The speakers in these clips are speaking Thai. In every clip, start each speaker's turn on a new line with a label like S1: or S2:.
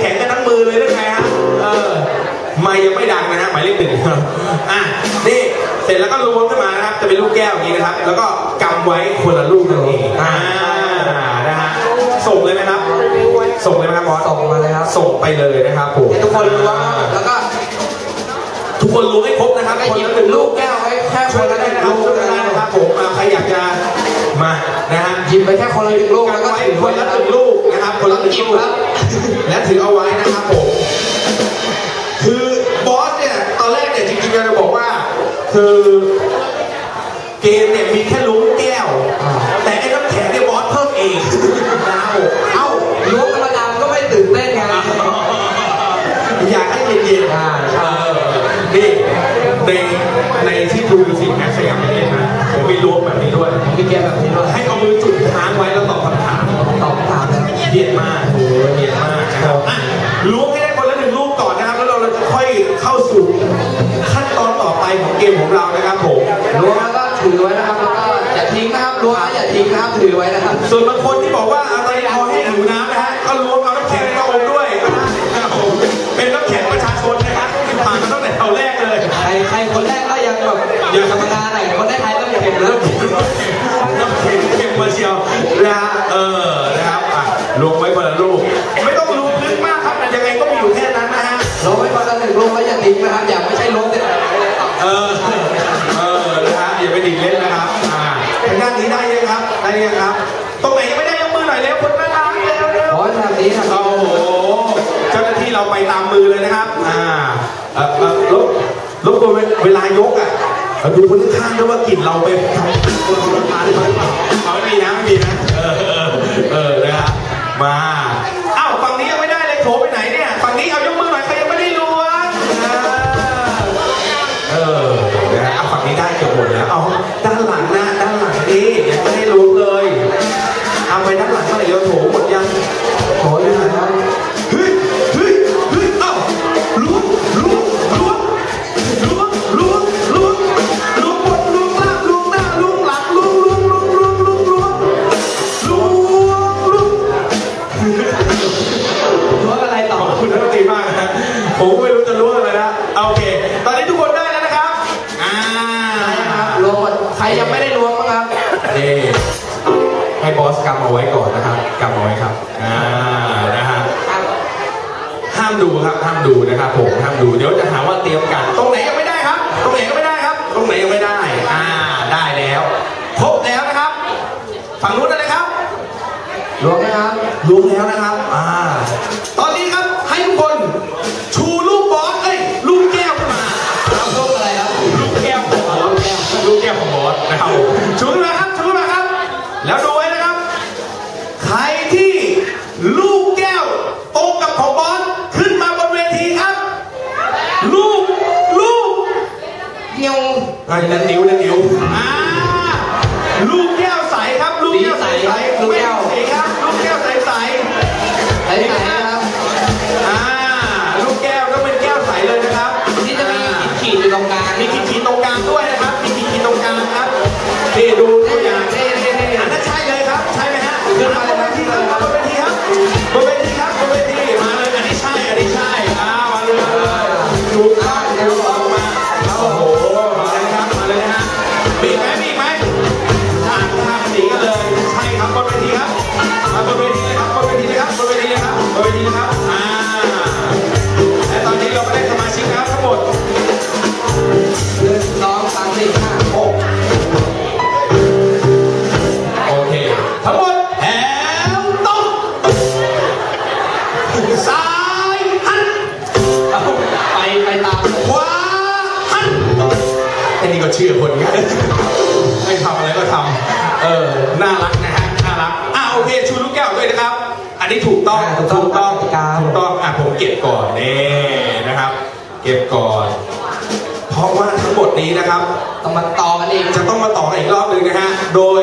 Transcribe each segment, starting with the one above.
S1: แข็งกันทั้งมือเลยหรือไงฮะเออไม่ยังไม่ดังนะฮะหมายเลขหนึ่งครับอะนี่เสร็จแล้วก็ล้วงขึ้นมานะครับจะเป็นลูกแก้วอย่างนี้นะครับ แล้วก็กำไว้คนละลูกนั่นเองอ่านะฮะส่งเลยไหมครับ ส่งเลยไหมครับบอส
S2: ส่งมาเลยครับ
S1: ส่งไปเลยนะครับผม
S2: ให้ทุกคนรู้ว่าแล้วก็
S1: ทุกคนรู้ให้ครบนะครับ
S2: ก็
S1: คน
S2: หยิบ
S1: ละหนึ่ง
S2: ลู
S1: ลู
S2: ก
S1: ก
S2: แก้วไว้แค่ค
S1: ช่วย
S2: น
S1: กั
S2: ละ
S1: น
S2: ห
S1: ได้
S2: นึ่ง
S1: นะครับ
S2: ลูก
S1: ช่วยกัน
S2: นะ
S1: ได้
S2: ค
S1: นะค
S2: รั
S1: รั
S2: บบ
S1: ผมอ่าใครอยากจะมานะฮะ
S2: หยิบไปแค่คนละหนึ่งลูก
S1: กัน
S2: แล้วก็
S1: ไว้
S2: ถือ
S1: ค
S2: ไว้
S1: นละ
S2: นะ
S1: หนึ่งลูกนะครับคนละหนึ่งลูก
S2: ครับ
S1: และถือเอาไว้นะครับผมคือบอสเนี่ยตอนแรกเนี่ยจริงๆเราจะบอกว่า คือเกมเนี่ยมีแค่ลุ้งแก้ว แต่ไอ้น้ำแข็งเนี่ยบอสเพิ่มเองนะครับผม
S2: เอ้าล้วงธรรมดามันก็ไม่ตื่นเต้นไง
S1: อยากให้เย็นๆ
S2: อ่าใช่
S1: เออนี่ในในที่ดูสิแม็กซ์สยามเล่น ถาม
S2: แล้ว
S1: เย็นมากโอ้โหเย็นมากนะครับอะล้วงให้ได้คนละหนึ่งลูกก่อนนะครับ แล้วเราจะค่อยเข้าสู่ขั้นตอนต่อไปของเกมของเรานะครับผม
S2: ล้วงแล้วก็ถือไว้นะครับแล้วก็อย่าทิ้งนะครับล้วงแล้วอย่าทิ้งนะครับถือไว้นะครับ
S1: ส่วนบางคนที่บอกว่าเอาตอนนี้พอให้หิวน้ำนะฮะก็ล้วงเอาน้ำแข็งมาอมด้วยนะครับผมเป็นน้ำแข็งประชาชนนะครับที่ผ่านมาตั้งแต่แถวแรกเลย
S2: ใครใครคนแรกก็ยังแบบยังธรรมดาหน่อยคนได้ท้ายก็ยังเข็มแล้ว
S1: น้ำแข็งเก็บมาเชียวนะฮะเออนะครับอะ ลงไว้คนละลูก ไม่ต้องรู้ลึกมากครับแต่ยังไงก็มีอยู่แค่นั้นนะฮะ
S2: ล้วงไว้คนละหนึ่งลูกแล้วอย่าทิ้งนะครับ อย่าไม่ใช่ล้วงเสร็จแล้วไม่ได้ต่อ
S1: เออ เออนะฮะอย่าไปดิ่งเล่นนะครับ อ่าทางด้านนี้ได้ยังครับ ได้ยังครับ ตรงไหนยังไม่ได้ยกมือหน่อยเร็วคนน่ารักเร็วเร็ว
S2: ขอทำนี้ทำ
S1: โอ้
S2: นี้
S1: โห เจ้าหน้าที่เราไปตามมือเลยนะครับ อ่าเออเออลบลบกวนเวลายกอะเออดูคนข้างๆด้วยว่ากลิ่นเราไปทำคนคนทานได้ไหมหรือเปล่าเอาไม่มีนะไม่มีนะ ผมก็ไม่รู้จะล้วงอะไรนะเอาโอเค ตอนนี้ทุกคนได้แล้วนะครับ อ่า
S2: ครับล้วงหมดใครยังไม่ได้ล้วงบ้างครับ
S1: นี่ให้บอสกำเอาไว้ก่อนนะครับกำเอาไว้ครับอ่านะฮะห้ามดูครับห้ามดูนะครับผมห้ามดูเดี๋ยวจะ ข
S2: อ
S1: งบอสนะครับชูขึ้นมาครับชูขึ้นมาครับ แล้วดูไว้นะครับ ใครที่ลูกแก้วตรงกับของบอสขึ้นมาบนเวทีครับ ลูกลูก
S2: เงี้ยว
S1: ไอ้นั่นนิ้วนั่นนิ้วอ่าลูก Firma la vida de เออ น่ารักนะฮะ น่ารัก
S2: อะ
S1: โอเค ชูลูกแก้วด้วยนะครับ อันนี้ถูกต้อง
S2: ถูกต้อง
S1: ถูกต้อง
S2: กติกา
S1: ถูกต้องอะผมเก็บก่อนนี่นะครับ เก็บก่อน เพราะว่าทั้งหมดนี้นะครับ
S2: ต้องมาต่อกันอีก
S1: จะต้องมาต่อกันอีกรอบหนึ่งนะฮะ โดย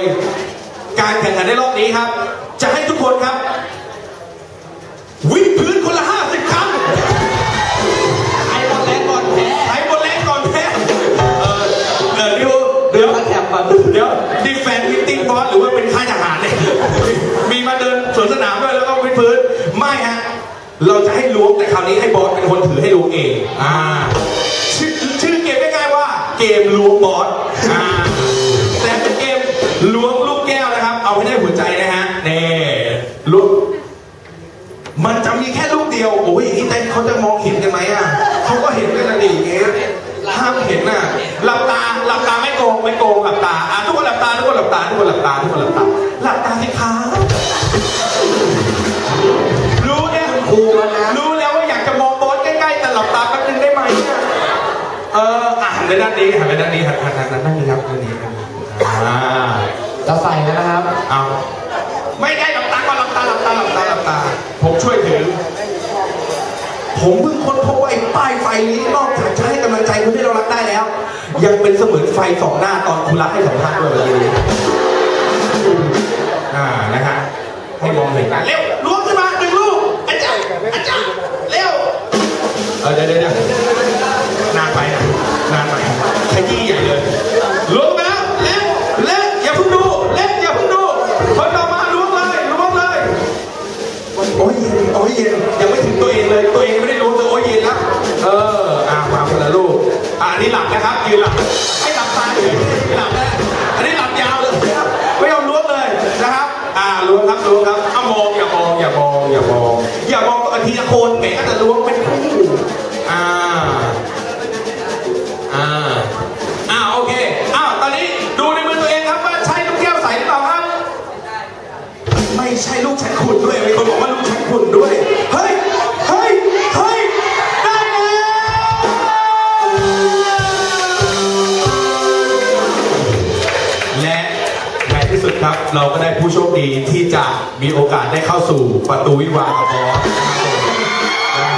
S1: การแข่งขันในรอบนี้ครับ จะให้ทุกคนครั
S2: บ
S1: ล้วงแต่คราวนี้ให้บอสเป็นคนถือให้ล้วงเองอ่าชื่อชื่อเกมง่ายๆว่า เกมล้วงบอสอ่าแต่เป็นเกมล้วงลูกแก้วนะครับ เอาให้ได้หัวใจนะฮะเน่ลูกมันจะมีแค่ลูกเดียวโอ้ยอย่างนี้แต่เขาจะมองเห็นกันไหมอะเขาก็เห็นกันนะดิอย่างเงี้ยห้ามเห็นน่ะหลับตาหลับตาไม่โกงไม่โกงหลับตาอะทุกคนหลับตาทุกคนหลับตาทุกคนหลับตาทุกคนหลับตาหลับตาสิคะรู้เนี่ย
S2: ครูมัน น
S1: ไปด้านนี้หันไปด้านนี้หันหันหันหันด้านนี้ครับด้านนี้ครับอ่า
S2: เราใส่แล้วนะครับ
S1: เอาไม่ได้หลับตาก่อนหลับตาหลับตาหลับตาหลับตา ผมช่วยถือ ผมเพิ่งค้นพบว่าไอ้ป้ายไฟนี้นอกจากจะให้กำลังใจคนที่เรารักได้แล้ว ยังเป็นเสมือนไฟสองหน้าตอนคุณรักให้สัมภาษณ์ด้วยเมื่อกี้นี้อ่านะฮะให้มองเห็นกันเร็ว อย่ามองตัวทีละคนแหมก็จะล้วงเป็นคู่อ่าอ่าอ่าโอเคอ้าวตอนนี้ดูในมือตัวเองครับว่าใช่ลูกแก้วใสหรือเปล่าครับ ไม่ใช่ลูกฉันขุดด้วยมีคนบอกว่า เราก็ได้ผู้โชคดีที่จะมีโอกาสได้เข้าสู่ประตูวิวาห์กับบอส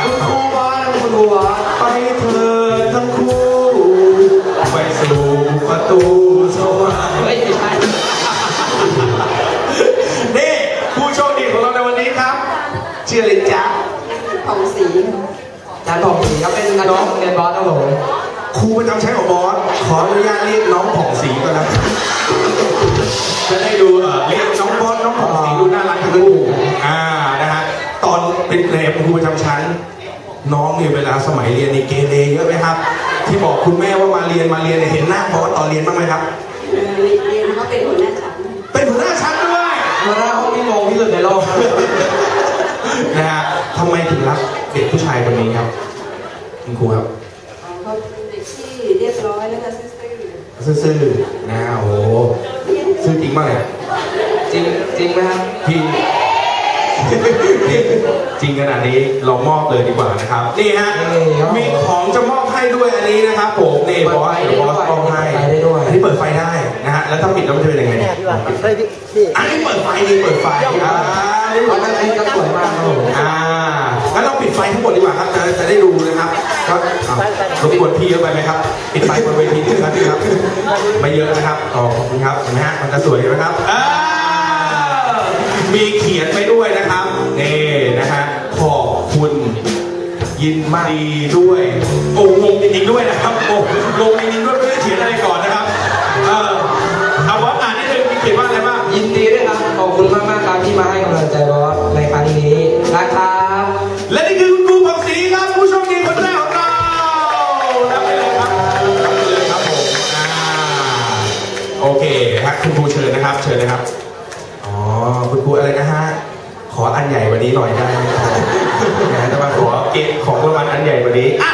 S2: คุณครูบอสนคุณครูบอส
S1: ไปเธอทั้งคู่ ไปสู่ประตูสวรรค์นี่ผู้โชคดีของเราในวันนี้ครับชื่ออะไรจ๊ะ
S3: ผ่องสี
S2: จารย์บอกสีครับเป็นอาจารย์โรงเรียนบอสครับผม
S1: ครูประจำชั้นของบอสขออนุญาตเรียกน้องผ่องศรีก่อนนะ จะได้ดูเอ่อเรียกน้องบอสน้องผ่องศรีดูน่ารักทั้งคู่อ่านะฮะตอนเป็นเพลงครูประจำชั้น น้องเนี่ยเวลาสมัยเรียนในเกเรเยอะไหมครับ ที่บอกคุณแม่ว่ามาเรียนมาเรียนเนี่ยเห็นหน้าบอสตอนเรียนบ้างไหมครับ
S3: เรียนเขาเป็นหัวหน้าชั้น
S1: เป็นหัวหน้าชั้นด้วย
S2: หัวหน้าห้องที่งงที่สุดในโลกครับ
S1: นะฮะทำไมถึงรักเด็กผู้ชายคนนี้ครับคุณครูครับ
S3: เขาเป็นเด็กที่เรียบร้อยแล้วก็ซื่อ
S1: ซื่อๆนะโอ้โห ซื่อจริงป่ะเนี่ย
S2: จริงจริงไหมครับ
S1: พี่นี่จริงขนาดนี้เรามอบเลยดีกว่านะครับนี่ฮะ
S2: นี่ครับ
S1: มีของจะมอบให้ด้วยอันนี้นะครับผมนี่บอสเดี๋ยวบอสมอบให้
S2: เปิดไฟได้ด้วย
S1: อันนี้เปิดไฟได้นะฮะแล้วถ้าปิดแล้วมันจะเป็นยังไง
S4: เนี่ยพี่ว่าเฮ้ยพี่พี่
S1: อันนี้เปิดไฟดีเปิดไฟอ่านี่
S2: ตอนนั้นนี่ก็สวยมากครับผม
S1: อ่างั้นเราปิดไฟทั้งหมดดีกว่าครับจะจะได้ดูนะครับ ก็อะรบกวนพี่เยอะไปไหมครับปิดไฟบนเวทีนิดนึงครับพี่ครับ ไม่เยอะนะครับอ๋อขอบคุณครับเห็นไหมฮะมันจะสวยไหมครับอ่ามีเขียนไปด้วยนะครับนี่นะฮะขอบคุณยินดีด้วย โอ้งงจริงๆด้วยนะครับโอ้งงจริงๆด้วยไม่ได้เขียนอะไรก่อนนะครับ เออเอาว่าอ่านนิดนึงมีเขียนว่าอะไรบ้าง
S2: ยินดีด้วยครับขอบคุณมากมากๆครับที่มาให้กำลังใจบอส
S1: ชิญนะครับเลยครับ อ๋อ คุณครูอะไรนะฮะ ขออันใหญ่กว่านี้หน่อยได้ไหมครับนะจะมาขอเก็บของรางวัลอันใหญ่กว่านี้อะ